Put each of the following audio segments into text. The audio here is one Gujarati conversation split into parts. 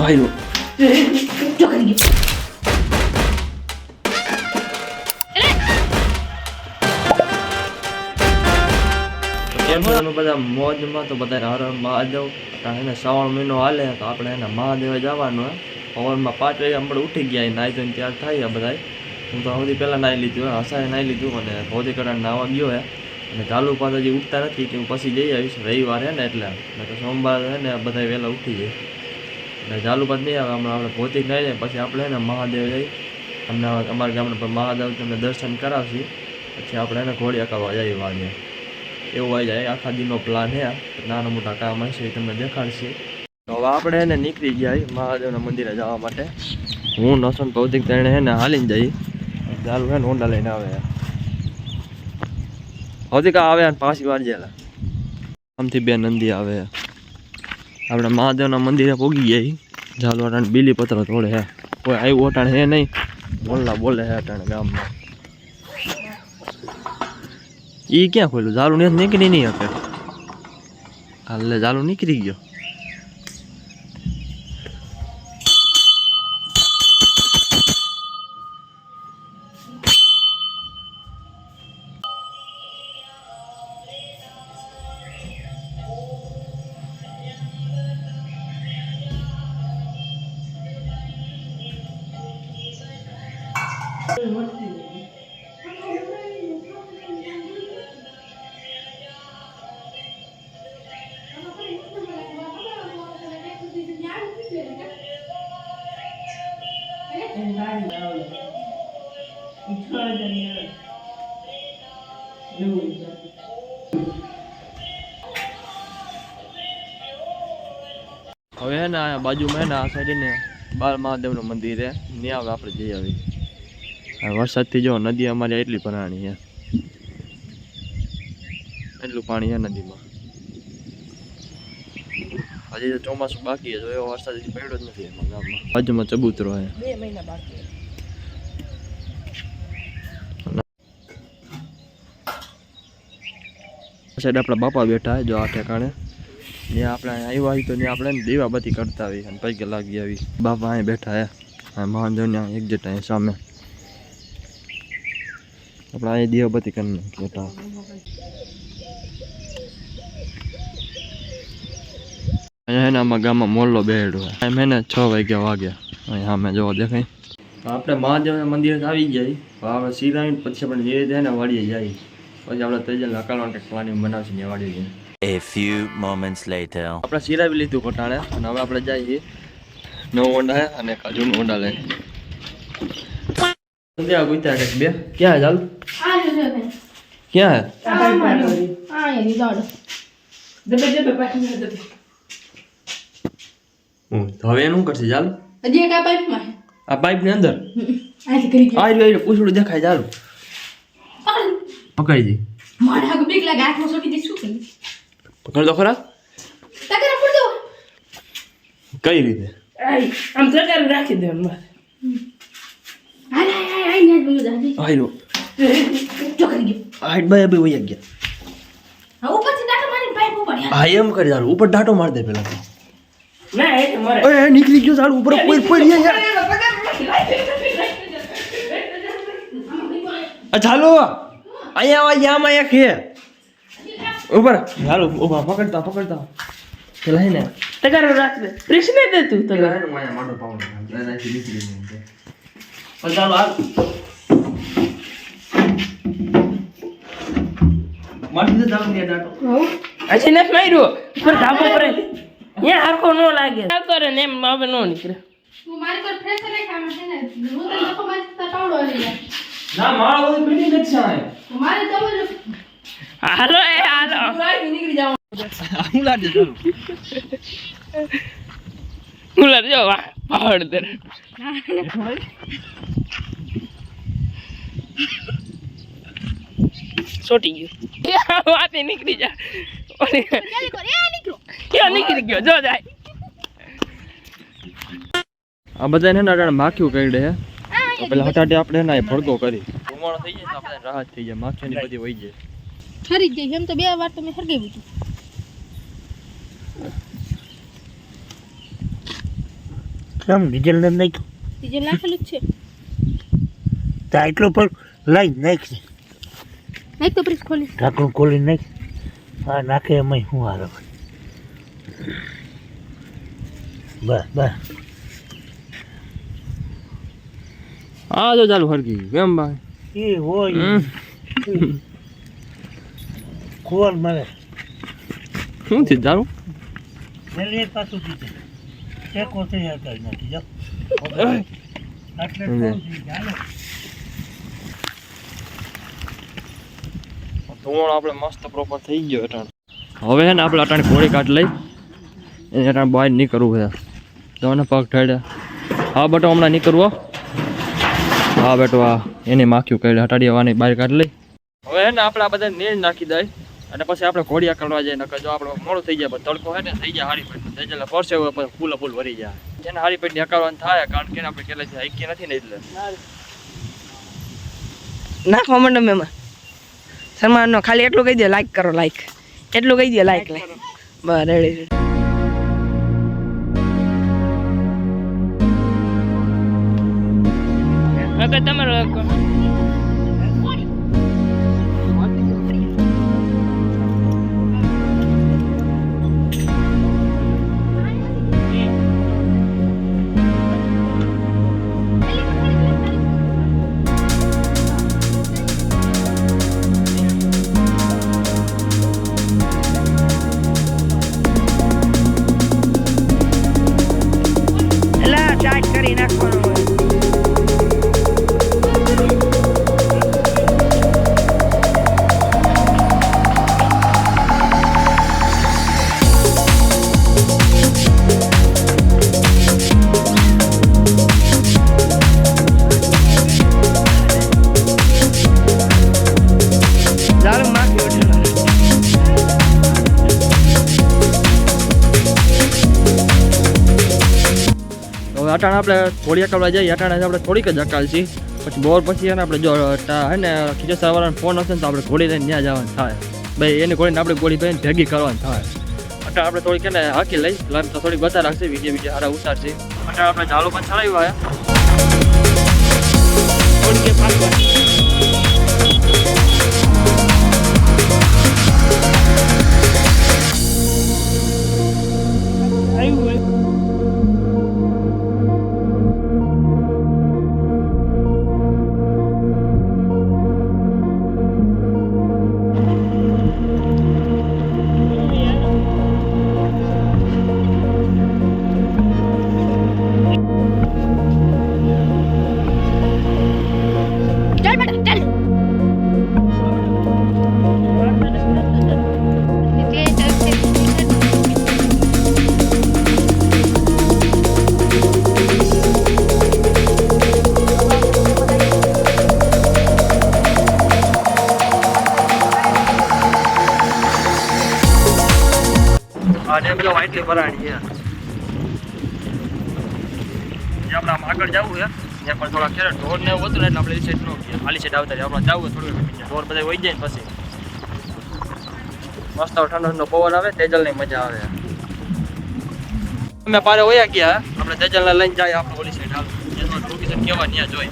આવ્યો જો કરી ગયો કેમ બધા મોજમાં તો બધા હર મહાદેવ. એને શ્રાવણ મહિનો હાલે તો આપણે એને મહાદેવે જવાનું પવનમાં પાંચ વાગે આપણે ઉઠી ગયા નાહી ધોઈને તૈયાર થાય બધા હું તો સૌથી પહેલાં નાહી લીધું હસાએ નાહી લીધું અને ભૌતિકરણ નાહવા ગયો હે. અને ચાલુ પાછા જે ઉઠતા નથી કે હું પછી જઈ આવીશ, રવિવાર હે ને એટલે. તો સોમવાર બધા વહેલા ઉઠી જાય. એટલે ચાલુ પાછ નહીં આવે, હમણાં આપણે ભૌતિક થઈ જાય પછી આપણે એને મહાદેવ જઈ, અમને અમારા ગામના પર મહાદેવ તમને દર્શન કરાવશી, પછી આપણે એને ઘોડી અકાવવા જઈએ વાગે એવું આવી જાય, આખા દિનનો પ્લાન છે નાના મોટા કામ હશે એ તમને દેખાડશે. તો હવે આપણે એને નીકળી ગયા મહાદેવના મંદિરે જવા માટે. હું નસન ભૌતિક તેણે એને હાલીને જઈ. ચાલુ હે ને હોન્ડા લઈને આવે ભૌતિક આવે અને પાછી વાર જેલા આમથી બે નંદી આવે આપણે મહાદેવના મંદિરે પોગી ગયા ચાલુ બીલી પત્ર તોડે હે. કોઈ આવ્યું અટાણે હે નહીં. બોલના બોલે હે અટાણ ગામમાં ઈ ક્યાં ખોલ્યું ઝાલું ને નીકળી નહીં શકે હાલે ઝાલું નીકળી ગયો. બાજુમાં ને આ સાઈડ ને બાળ મહાદેવનું મંદિર છે ત્યાં આપણે જઈ આવી વરસાદથી જો નદી અમારી એટલી ભરાણી છે એટલું પાણી છે નદીમાં. હજી તો ચોમાસું બાકી છે જો એવો વરસાદ હજી પડ્યો જ નથી એમાં ગામમાં. બાજુમાં ચબૂતરો છે બે મહિના બાકી સાઈડ આપણા બાપા બેઠા જો આ ઠેકાણે. ત્યાં આપણે આવ્યા હોય તો ત્યાં આપણે દીવાબત્તી કરતા આવી અને પૈકે લાગી આવી. બાપા અહીં બેઠા હે. મહાદેવને એક્ઝેક્ટ અહીં સામે. આપણે અહીં દીવાબત્તી કરી નાખી બેઠા અહીંયા એક મોલ્લો બેડો એમ હે છ વાગ્યા વાગ્યા અહીં સામે જોવા દેખાય. આપણે મહાદેવના મંદિરે આવી જાય. આપણે સિરાવીને પછી આપણે ધીરે ધીરે ને જાય. પછી આપણે તેજલ કંઈક પ્લાનિંગ બનાવશું ને A few moments later. આપણે સિરાવી લીધું કોટાણે અને હવે આપણે જઈએ નવું ઊંડા અને કાજુનું ઊંડા લઈ સંધ્યા ગુત્યા કે બે. ક્યાં જાલ ચાલ આ જો જો ને ક્યાં? હવે એનું કરશે ચાલ. હજી એક આ આ પાઇપની અંદર? આથી કરી ગયો. આ રહ્યું પૂછડું દેખાય ચાલ. પકડી દે. મારા હાગુ બીક લાગે હાથમાં સોટી દે શું કરી પકડ તો ખરા તકરા પડ દો કઈ રીતે આઈ આમ પ્રકાર રાખી દેવાનું મારે હાય હાય હાય હાય ને બોલો દાદી આ રહ્યું જો કરી ગયો હાઈટ બાય બે વહી ગયા હા ઉપરથી ડાટા મારી પાઇપ ઉપર યાર હા એમ કરી ચાલ ઉપર ડાટો માર દે પેલા ના એ તો મારે ઓય નીકળી ગયો ચાલ ઉપર કોઈ પડી યાર આ ચાલો અહીંયા આવા યામ આયા ખે ઉપર ચાલો ઊભા પકડતા પકડતા. પેલા હે ને તગારો રાખ દે. પ્રેસ નહીં દે તું તગારો. હે માયા માટો પાઉં એનાથી નીકળી ગયું પણ ચાલો હાલ. માટી તો ચાલો ત્યાં ડાટો? હજી નથી માર્યો. ઉપર ધાબો પર અહીંયા હરખો ન લાગે. આ કરે ને એમ હવે નો નીકળે. હું મારી પર પ્રેશર નહીં છે ને હું તો લખો મારી તો લઈ ના મારા બધું પીટી નથી મારે તો બોલ હાલો એ હાલો. નીકળી જાવ હું લાગે ચાલો કુલર જો વાહ પહાડ દર સોટી ગયું. વાતે નીકળી જા. નીકળી ગયો. જો જાય. આ બધા ને માખ્યું કઈડે હે. તો પેલા હટાટે આપણે ને ભડકો કરી. ધુમાડો થઈ જાય તો આપણે રાહત થઈ જાય. માખીની બધી વહી જાય. જ ગઈ એમ તો બે વાર તમે મેં હરગાવી હતું કેમ? ડીઝલ નથી નાખ્યું? ડીઝલ નાખેલું જ છે. તો એટલો પર લઈ નાખ નાખ તો પ્રીસ ખોલી. ઢાંકણું ખોલી નાખ. હા નાખે એમાં શું હારે બસ બસ. હા જો ચાલુ હરગી કેમ ભાઈ? એ હોય. હમ. મરે. શું થયું? ચાલુ જલ્દી પાછું કીધું ટેકો તૈયાર કરી નાખી જાઓ એટલે. ધોણ આપણે મસ્ત પ્રોપર થઈ ગયો અટાણ. હવે છે ને આપણે અટાણે ઘોડી કાઢ લઈ. એને અટાણ બહાર નહીં કરવું બધા તમને પગ ઠેડ્યા હા બેટો હમણાં નહીં કરવો હા બેટો હા. એને માખ્યું કરી હટાડી આવવાની બહાર કાઢ લઈ. હવે છે ને આપણે આ બધા નીર નાખી દઈ અને પછી આપણે ઘોડિયા કરવા જાય નકર જો આપણે મોડું થઈ જાય તડકો છે ને થઈ જાય હારી પેટ થઈ જાય પરસે પછી ફૂલ ફૂલ ભરી જાય. જેને હારી પેટ હકારવાનું થાય કારણ કે આપણે કેટલા હાઈકી નથી ને એટલે. નાખવા માંડો મેમાં સન્માનનો ખાલી એટલું કહી દે લાઈક કરો લાઈક એટલું કહી દે લાઈક લાઈક બસ અટાણે આપણે થોડી કરવા જઈએ, અટાણે આપણે થોડીક જ છીએ પછી બોર પછી એને આપણે જો હે ને ખીચો સારવારનો ફોન હશે ને તો આપણે ઘોડી લઈને ત્યાં જવાનું થાય. ભાઈ, એની ઘોડીને આપણે ઘોડી ભાઈને ભેગી કરવાની થાય. અટાણે આપણે થોડીક એને હાકી લઈ લઈને તો થોડીક બતા રાખશે બીજે બીજે સારા ઉતારશે. અટાણે આપણે ઝાલો પણ ચડાવ્યું પાકવા હોય. ચાલ ભરાણી છે. આપણે આમ આગળ જવું છે, ત્યાં પણ થોડા ખેર ઢોર ને એવું હતું ને એટલે આપણે સાઈડ નો ખાલી સાઈડ આવતા આપણે જવું થોડું ઢોર બધા વહી જાય પછી. મસ્ત ઠંડો ઠંડો પવન આવે તેજલની મજા આવે. અમે પારે વયા ગયા, આપણે તેજલ ને લઈને જાય આપણે ઓલી સાઈડ લોકેશન કેવા, ત્યાં જોઈ.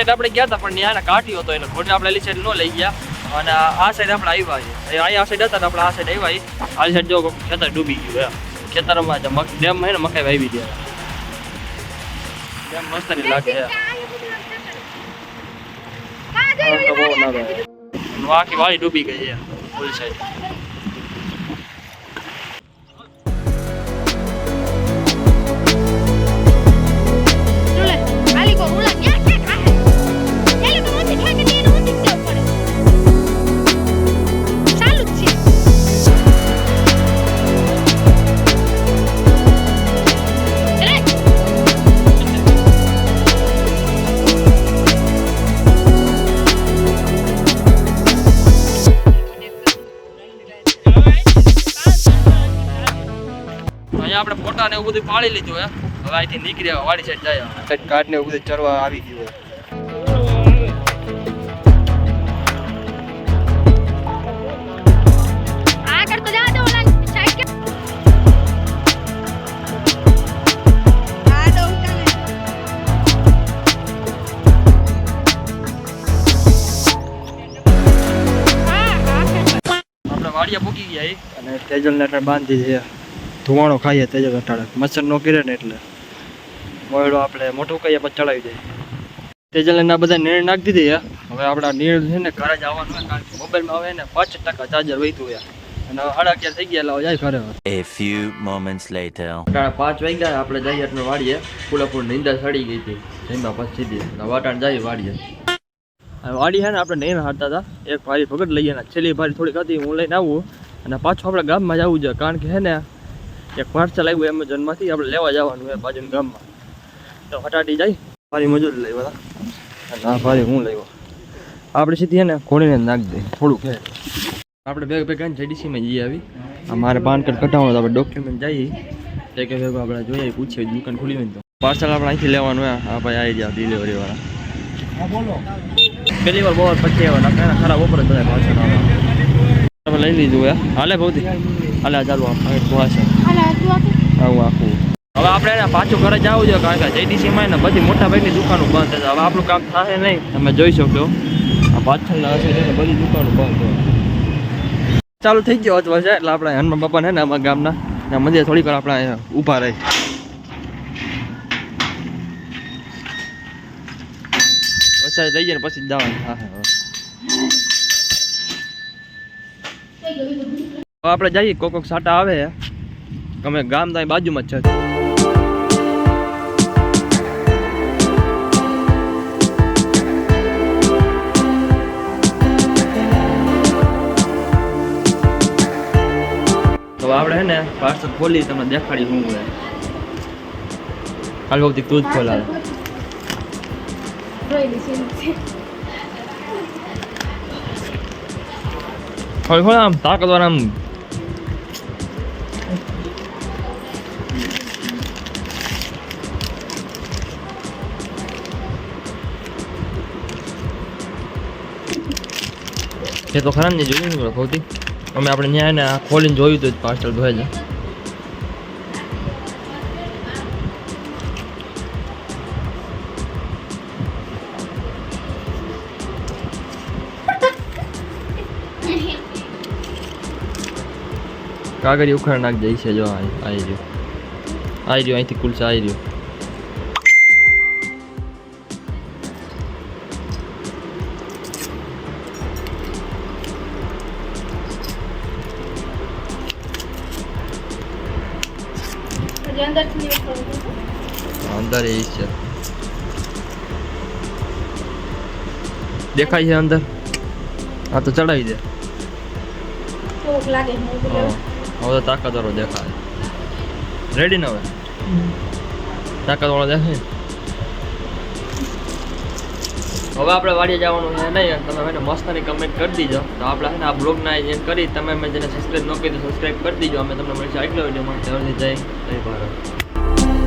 સાઈડ આપણે ગયા હતા પણ ત્યાં કાઢ્યો હતો એટલે ઘોડને આપણે એલી સાઈડ ન લઈ ગયા. અને આ સાઈડ આપણે આવ્યા છે આ સાઈડ હતા આપણે આ સાઈડ આવ્યા આ સાઈડ જો ખેતર ડૂબી ગયું ખેતરમાં ડેમ હોય ને મકાઈ વાવી દે. ડેમ મસ્ત નહીં લાગે આખી વાળી ડૂબી ગઈ છે ફૂલ સાઈડ બધું પાળી લીધું હે? હવે અહીંથી નીકળી આવે વાડી સાઈડ જાય સાઈડ કાઢને એવું બધું ચરવા આવી ગયું વાડિયા પૂકી ગયા અને તેજલ ને બાંધી દીધા ધુવાણો ખાઈએ તેજલ ઘટાડે. મચ્છર નો કરે ને એટલે. મોયડો આપણે મોટું કહીએ પછી ચડાવી દઈએ. તેજલ આ બધા નીર નાખી દીધી. હવે આપણા નીર છે ને ઘરે જ આવવાનું હોય કારણ કે મોબાઈલમાં હવે ને પાંચ ટકા ચાર્જર વહીતું હોય અને સાડા અગિયાર થઈ ગયા જાય ઘરે A few moments later. અટાણે પાંચ વાગ્યા આપણે જઈએ એટલે વાડીએ. પૂરેપૂર નિંદા સડી ગઈ હતી. જમ્યા પછી સીધી. વાટાણ જઈએ વાડીએ. વાડી હે ને આપણે નહીં હારતા હતા. એક ભારી ભગત લઈએ ને છેલ્લી ભારી થોડીક હતી હું લઈને આવું. અને પાછું આપણે ગામમાં જવું છે કારણ કે હે ને એક પાર્સલ આવ્યું એમેઝોનમાંથી આપણે લેવા જવાનું હોય બાજુના ગામમાં. તો હટાટી જાય. ભારી મજૂર લઈ બધા આ ભારી હું લેવો આપણે સીધી છે ને નાખ નાખી દઈએ થોડુંક આપણે ભેગા ભેગા જેડીસીમાં જઈએ આવી. મારે પાન કાર્ડ કઢાવવાનું આપણે ડોક્યુમેન્ટ જઈએ. કે ભેગું આપણે જોઈએ, પૂછીએ, દુકાન ખુલી હોય તો. પાર્સલ આપણે અહીંથી લેવાનું હોય હા, ભાઈ આવી ગયા ડિલિવરી વાળા. પેલી વાર બહુ પછી ખરાબ ઉપર જ બધા પાર્સલ તમે લઈ લીધું હે? હાલે ભૌતિક. આ ચાલુ આપે આવું આખું હવે આપણે એને પાછું ઘરે જવું જોઈએ કારણ કે જેડીસીમાં ને બધી મોટા ભાગની દુકાનો બંધ છે. હવે આપણું કામ થાય નહીં. તમે જોઈ શકો આ પાછળના હશે એટલે બધી દુકાનો બંધ હોય ચાલુ થઈ ગયો અથવા છે એટલે આપણે હનુમાન બાપા ને અમારા ગામના ત્યાં મંદિર થોડીક વાર આપણે અહીંયા ઊભા રહી. વરસાદ થઈ જાય ને પછી જવાનું હા હા આપણે જઈએ કોક કોક સાટા આવે. અમે ગામ તો અહીં બાજુમાં જ છે. તો આપણે હે ને પાર્સલ ખોલી તમને દેખાડી શું હોય. કાલ ભૌતિક તું જ ખોલાવે. ખોલ. ખોલ આમ તાકતવાર આમ એ તો ખરા ને જોયું ને ભૌતિક? અમે આપણે ત્યાં ને ખોલીને જોયું હતું પાર્સલ ભરે છે કાગળ ઉખાડ નાખ જાય છે, જો આવી રહ્યું. આવી રહ્યું, અહીંથી કુલસા આવી રહ્યું. અંદરથી અંદર એ છે. દેખાય છે અંદર? હા તો ચડાવી દે. લાગે હવે તો તાકાતવાળો દેખાય. રેડી ને હવે? તાકાતવાળો દેખાય? ને? હવે આપણે વાડીએ જવાનું છે નહીં તમે એને મસ્તની કમેન્ટ કરી દીજો. તો આપણે છે ને આ બ્લોગના એન્ડ કરી, તમે મેં જેને સબસ્ક્રાઈબ ન કરી સબસ્ક્રાઈબ કરી દીજો. અમે તમને મળીશું આટલો વીડિયો મળશે જય જય ભારત.